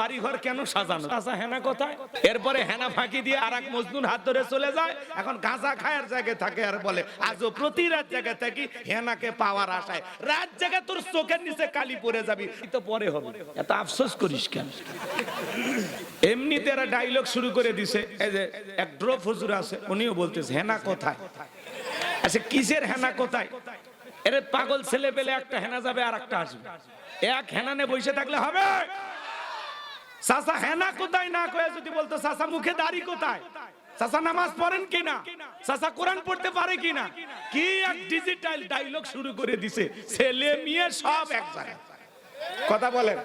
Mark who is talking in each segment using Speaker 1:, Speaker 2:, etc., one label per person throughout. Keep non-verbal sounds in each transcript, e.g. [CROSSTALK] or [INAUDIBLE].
Speaker 1: বাড়ি ঘর কেন সাজানো? হেনা কোথায়? এরপরে হেনা ফাঁকি দিয়ে আর এক হাত ধরে চলে যায়। এখন গাঁজা খায়ের জায়গায় থাকে আর বলে আজও প্রতি রাত জায়গা থেকে হেনাকে পাওয়ার আশায়। রাত জায়গায় তোর চোখের নিচে কালি পড়ে যাবি। তো পরে হবে। এত আফসোস করিস কেন? এমনিতে এরা ডায়লগ শুরু করে দিছে। এই যে এক ড্রপ হুজুর আছে উনিও বলতেছে হেনা কোথায়? আচ্ছা কিসের হেনা কোথায়? এর পাগল ছেলে পেলে একটা হেনা যাবে আর একটা আসবে। এক হেনানে বসে থাকলে হবে। চাচা হেনা কোথায় না কয়ে যদি বলতো, চাচা মুখে দাড়ি কোথায়? চাচা নামাজ পড়েন কিনা? চাচা কোরআন পড়তে পারে কিনা? কি এক ডিজিটাল ডায়লগ শুরু করে দিছে? ছেলে মেয়ে সব এক জায়গায়। কথা বলেন।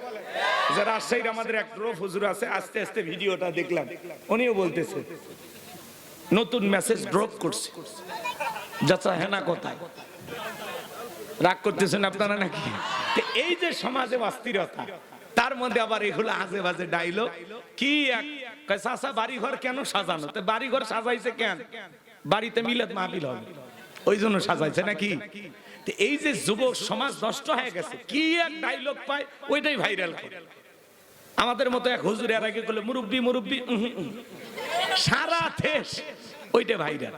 Speaker 1: যে রাজশাহীর আমাদের এক ড্রপ হুজুর আছে, আস্তে আস্তে ভিডিওটা দেখলাম। উনিও বলতেছে, নতুন মেসেজ ড্রপ করছে। যাচ্ছা হেনা কোথায়? রাগ করতেছেন আপনারা নাকি? এই যে সমাজে অস্থিরতা তার মধ্যে আবার এগুলো আজে বাজে ডাইলগ কি এক কয়, চাচা বাড়ি ঘর কেন সাজানো? তো বাড়ি ঘর সাজাইছে কেন? বাড়িতে মিলাদ মাহফিল হবে। ওই জন্য সাজাইছে নাকি? এই যে যুবক সমাজ নষ্ট হয়ে গেছে, কি এক ডাইলগ পায়? ওইটাই ভাইরাল আমাদের মতো এক হুজুর এর আগে বলে মুরব্বি মুরব্বি। সারা দেশ ওইটা ভাইরাল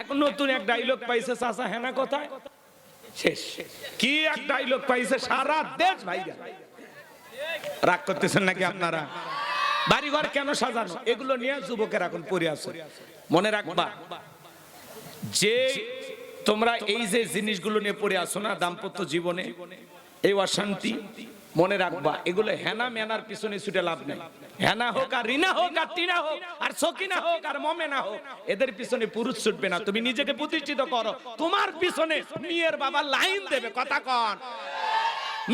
Speaker 1: এখন নতুন এক ডাইলগ পাইছে চাচা, হেনা কোথায়? শেষ। কি এক ডাইলগ পাইছে, সারা দেশ ভাইরা রাগ করতেছেন নাকি আপনারা? বাড়িঘর কেন সাজানো? এগুলো নিয়ে যুবকের এখন পড়ে আছে। মনে রাখবা, যে তোমরা এই যে জিনিসগুলো নিয়ে পড়ে আসো না, দাম্পত্য জীবনে, এই অশান্তি, মনে রাখবা, এগুলো হেনা মেনার পিছনে ছুটে লাভ নেই। হেনা হোক আর রিনা হোক আর টিনা হোক আর সকিনা হোক আর মমেনা হোক, এদের পিছনে পুরুষ ছুটবে না। তুমি নিজেকে প্রতিষ্ঠিত করো। তোমার পিছনে মেয়ের বাবা লাইন দেবে, কথা কন।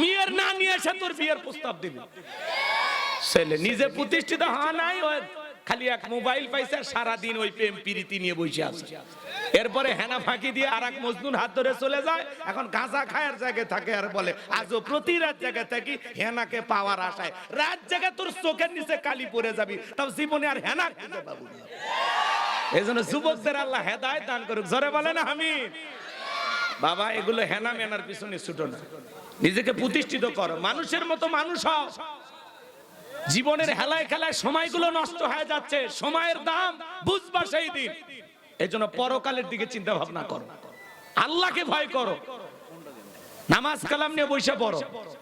Speaker 1: মেয়ের না নিয়ে এসে তোর বিয়ের প্রস্তাব দিবে। ছেলে নিজে প্রতিষ্ঠিত হওয়া নাই খালি এক মোবাইল পাইছে আর সারাদিন ওই প্রেম প্রীতি নিয়ে বসে আছে। এরপরে হেনা ফাঁকি দিয়ে আর এক মজদুর হাত ধরে চলে যায়, এখন গাঁজা খায়ের জায়গায় থাকে আর বলে, আজও প্রতি রাত জায়গা থাকি হেনাকে পাওয়ার আশায়। রাত জায়গায় তোর চোখের নিচে কালি পড়ে যাবি, তাও জীবনে আর হেনা এই জন্য যুবকদের আল্লাহ হেদায় দান করুক। জোরে বলে না আমি বাবা, এগুলো হেনা মেনার পিছনে ছুটো না। নিজেকে প্রতিষ্ঠিত করো। মানুষের মতো মানুষ হও। জীবনের হেলায় খেলায় সময়গুলো নষ্ট হয়ে যাচ্ছে, সময়ের দাম বুঝবা সেই দিন। এই জন্য পরকালের দিকে চিন্তা ভাবনা করো। আল্লাহকে ভয় করো। নামাজ কালাম নিয়ে বসে পড়ো।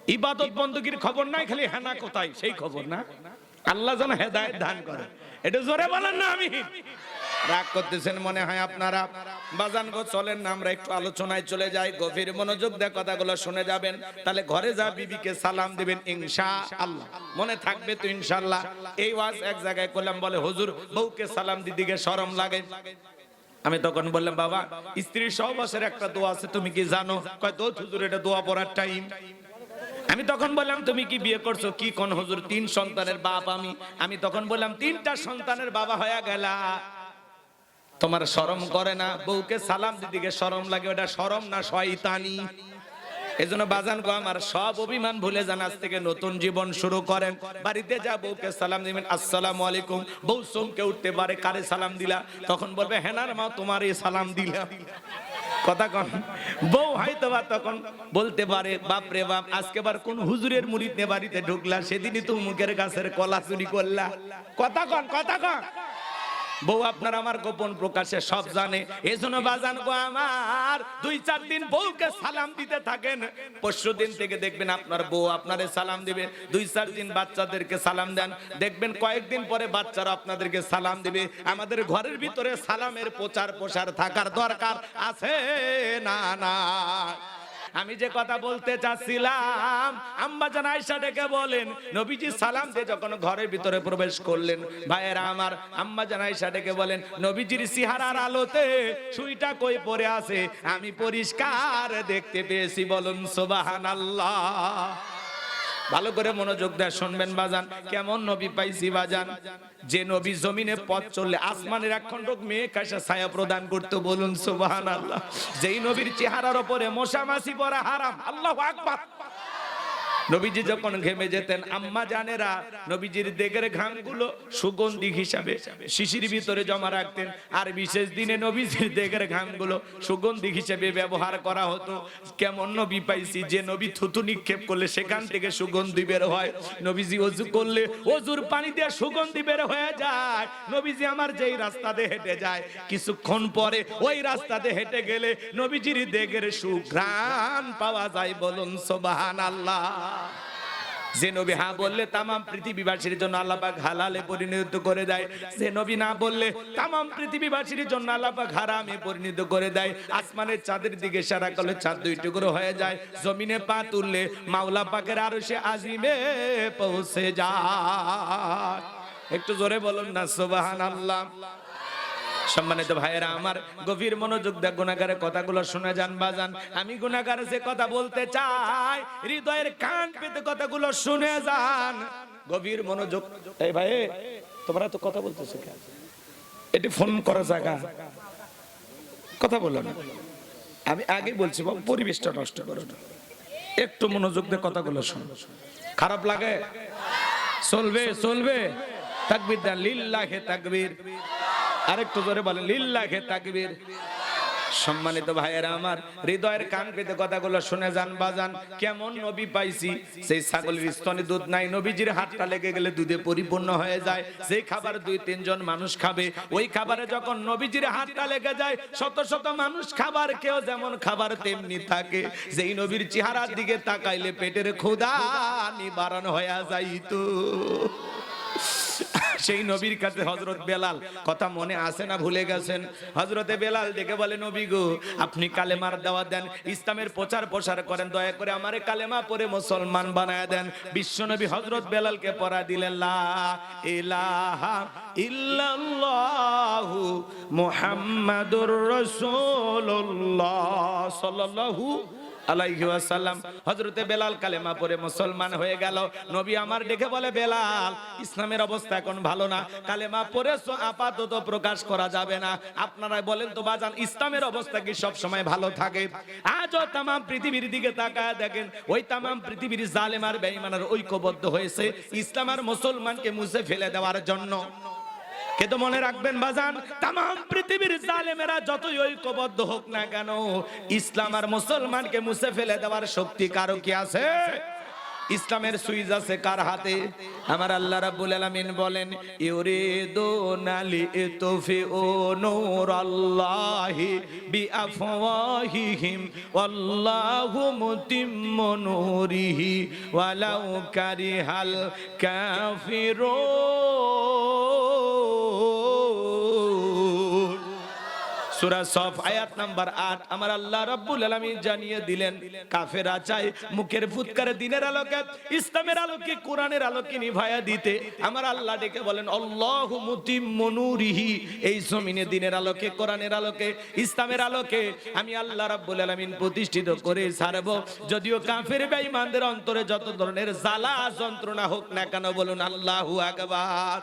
Speaker 1: ইবাদত বন্দগির খবর নাই, খালি হেনা কোথায়? সেই খবর না? আল্লাহ যেন হেদায়ত দান করে। এটা জোরে বলেন না আমি রাগ করতেছেন মনে হয় আপনারা। বাজান গো, চলেন না, আমরা একটু আলোচনায় চলে যাই, গভীর মনোযোগ দিয়ে কথাগুলো শুনে যাবেন। তাহলে ঘরে যা বিবিকে সালাম দিবেন ইনশা আল্লাহ মনে থাকবে তো ইনশাআল্লাহ। এই ওয়াজ এক জায়গায় করলাম, বলে, হুজুর, বউকে সালাম দিদিকে শরম লাগে। আমি তখন বললাম, বাবা, স্ত্রীর সহবাসের একটা দোয়া আছে, তুমি কি জানো? কয় তো হুজুর, এটা দোয়া পড়ার টাইম। আমি তখন বললাম, তুমি কি বিয়ে করছ? কি কোন হুজুর? তিন সন্তানের বাপ আমি। আমি তখন বললাম, তিনটা সন্তানের বাবা হয়ে গেলা। তোমার শরম করে না? বউকে সালাম দিদিকে শরম লাগে, ওটা শরম না শয়তানি? এজন্য বাজান গো, আমার সব অভিমান ভুলে যান, আজ থেকে নতুন জীবন শুরু করেন। বাড়িতে যা বউকে সালাম দিবেন, আসসালামু আলাইকুম। বউ চমকে উঠতে পারে, কারে সালাম দিলা? তখন বলবে, হেনার মা তোমার এই সালাম দিলা কথা কন। বউ হয়তো বা তখন বলতে পারে, বাপ রে বাপ, আজকে বার কোন হুজুরের মুড়িতে বাড়িতে ঢুকলা? সেদিনই তো মুখের গাছের কলা চুরি করলা। কথা কন কথা কন। বউ আপনার আমার গোপন প্রকাশে সব জানে। এজন্য বাজান গো আমার, দুই চার দিন বউকে সালাম দিতে থাকেন। পরশু দিন থেকে দেখবেন আপনার বউ আপনারে সালাম দিবে। দুই চার দিন বাচ্চাদেরকে সালাম দেন। দেখবেন কয়েকদিন পরে বাচ্চারা আপনাদেরকে সালাম দিবে। আমাদের ঘরের ভিতরে সালামের প্রচার প্রসার থাকার দরকার আছে না না আমি যে কথা বলতে চাচ্ছিলাম, আম্মা জান আয়সা ডেকে বলেন, নবীজি সালাম দিয়ে যখন ঘরের ভিতরে প্রবেশ করলেন, ভাইয়েরা আমার আম্মা জান আয়সা ডেকে বলেন, নবীজির সিহারার আলোতে সুইটা কই পরে আছে? আমি পরিষ্কার দেখতে পেয়েছি, বলুন সুবহানাল্লাহ। ভালো করে মনোযোগ দেয়, শুনবেন বাজান। কেমন নবী পাইছি বাজান? যে নবী জমিনে পথ চললে আসমানের এক খন্ড মেয়ে কাশা ছায়া প্রদান করতে, বলুন সুবহানাল্লাহ। যেই নবীর চেহারার ওপরে মশা মাছি পরা হারাম, আল্লাহ আকবার। নবীজি যখন ঘেমে যেতেন, আম্মা জানেরা, নবীজির দেগের ঘামগুলো সুগন্ধি হিসাবে শিশির ভিতরে জমা রাখতেন। আর বিশেষ দিনে নবীজির দেগের ঘামগুলো সুগন্ধি হিসেবে ব্যবহার করা হতো। কেমন নবী পাইছি যে নবী থুতু নিক্ষেপ করলে সেখান থেকে সুগন্ধি বের হয়। নবীজি অজু করলে অজুর পানি দিয়ে সুগন্ধি বের হয়ে যায়। নবীজি আমার যেই রাস্তাতে হেঁটে যায়, কিছুক্ষণ পরে ওই রাস্তাতে হেঁটে গেলে নবীজির দেগের সুঘ্রাণ পাওয়া যায় বলুন সোবাহান আল্লাহ যে নবী হ্যাঁ বললে তামাম পৃথিবীবাসীর জন্য আল্লাহ পাক হালালে পরিণত করে দেয়। যে নবী না বললে তামাম পৃথিবীবাসীর জন্য আল্লাহ পাক হারামে পরিণত করে দেয়। আসমানের চাঁদের দিকে সারা কলে চাঁদ দুই টুকরো হয়ে যায়। জমিনে পা তুললে মাওলা পাকের আরও সে আজিমে পৌঁছে যায়। একটু জোরে বলুন না সোবাহান আল্লাহ সম্মানিত ভাইয়েরা, আমার গভীর মনোযোগ দেখ গুণাগারের কথাগুলো শুনে যান, বাজান। আমি গুণাগার যে কথা বলতে চাই, হৃদয়ের কান পেতে কথাগুলো শুনে যান। গভীর মনোযোগ। এই ভাই তোমরা তো কথা বলতেছো কেন? এটি ফোন করা জায়গা। কথা বলো না। আমি আগে বলছি, বাবু, পরিবেশটা নষ্ট করো না। একটু মনোযোগ দিয়ে কথাগুলো শোনো। খারাপ লাগে? চলবে চলবে। তাকবির দেন লিল্লাহে তাকবীর। আরেকটু জোরে বলেন, লিল্লাহে তাকবীর। সম্মানিত ভাইয়েরা আমার, হৃদয়ের কান পেতে কথাগুলো শুনে যান, বাজান, কেমন নবী পাইছি? সেই ছাগলের স্তনে দুধ নাই, নবীজির হাতটা লেগে গেলে দুধে পরিপূর্ণ হয়ে যায়। সেই খাবার দুই, তিনজন মানুষ খাবে, ওই খাবারে যখন নবীজির হাতটা লেগে যায়, শত শত মানুষ খাবার কেউ যেমন খাবার তেমনি থাকে। যেই নবীর চেহারার দিকে তাকাইলে পেটের ক্ষুধা নিবারণ হয়ে যাইতো। [LAUGHS] সেই নবীর কাছে হজরত বেলাল কথা মনে আসে না, ভুলে গেছেন। হজরতে বেলাল দেখে বলে, নবী গো, আপনি কালেমার দেওয়া দেন, ইসলামের প্রচার প্রসার করেন, দয়া করে আমারে কালেমা পরে মুসলমান বানায় দেন। বিশ্ব নবী হজরত বেলালকে পড়া দিলেন, লা ইলাহা ইল্লাল্লাহু মুহাম্মাদুর রাসূলুল্লাহ সাল্লাল্লাহু আলাইহি ওয়াসাল্লাম, হযরতে বেলাল কালেমা পড়ে মুসলমান হয়ে গেল। নবী আমার বলে, বেলাল, ইসলামের অবস্থা এখন ভালো না। কালেমা পড়ে সো আপাতত প্রকাশ করা যাবে না। আপনারা বলেন তো, বাজান, ইসলামের অবস্থা কি সব সময় ভালো থাকে? আজও পৃথিবীর দিকে তাকায় দেখেন, ওই তাম পৃথিবীর আর বেঈমানের ঐক্যবদ্ধ হয়েছে। ইসলাম আর মুসলমানকে মুছে ফেলে দেওয়ার জন্য। কিন্তু মনে রাখবেন বাজান তাম পৃথিবীর জালেমেরা যতই ঐক্যবদ্ধ হোক না কেন, ইসলাম আর মুসলমানকে মুছে ফেলে দেওয়ার শক্তি কারও কি আছে? ইসলামের সুইজ আছে কার হাতে? আমার আল্লাহ রাব্বুল আলামিন বলেন ইউরিদুনালি ইতুফিউ নূর আল্লাহি বিআফওয়াহিহিম, ওয়াল্লাহু মুতিম্মু নূরিহি, ওয়ালাউ কারিহাল কাফিরুন। সূরা সফ, আয়াত নাম্বার 8 আমার আল্লাহ রাব্বুল আলামিন জানিয়ে দিলেন কাফেরা চায় মুখের ফুৎকারে দিনের আলোকে, ইসলামের আলোকে, কোরআনের আলোকে নিভায়া দিতে। আমার আল্লাহ ডেকে বলেন, আল্লাহু মুতিম্মু নূরিহি। এই জমিনে দিনের আলোকে, কোরআনের আলোকে, ইসলামের আলোকে আমি আল্লাহ রাব্বুল আলামিন প্রতিষ্ঠিত করে ছাড়ব। যদিও কাফের বেঈমানদের অন্তরে যত ধরনের জ্বালা, যন্ত্রণা হোক না কেন, বলুন আল্লাহু আকবার।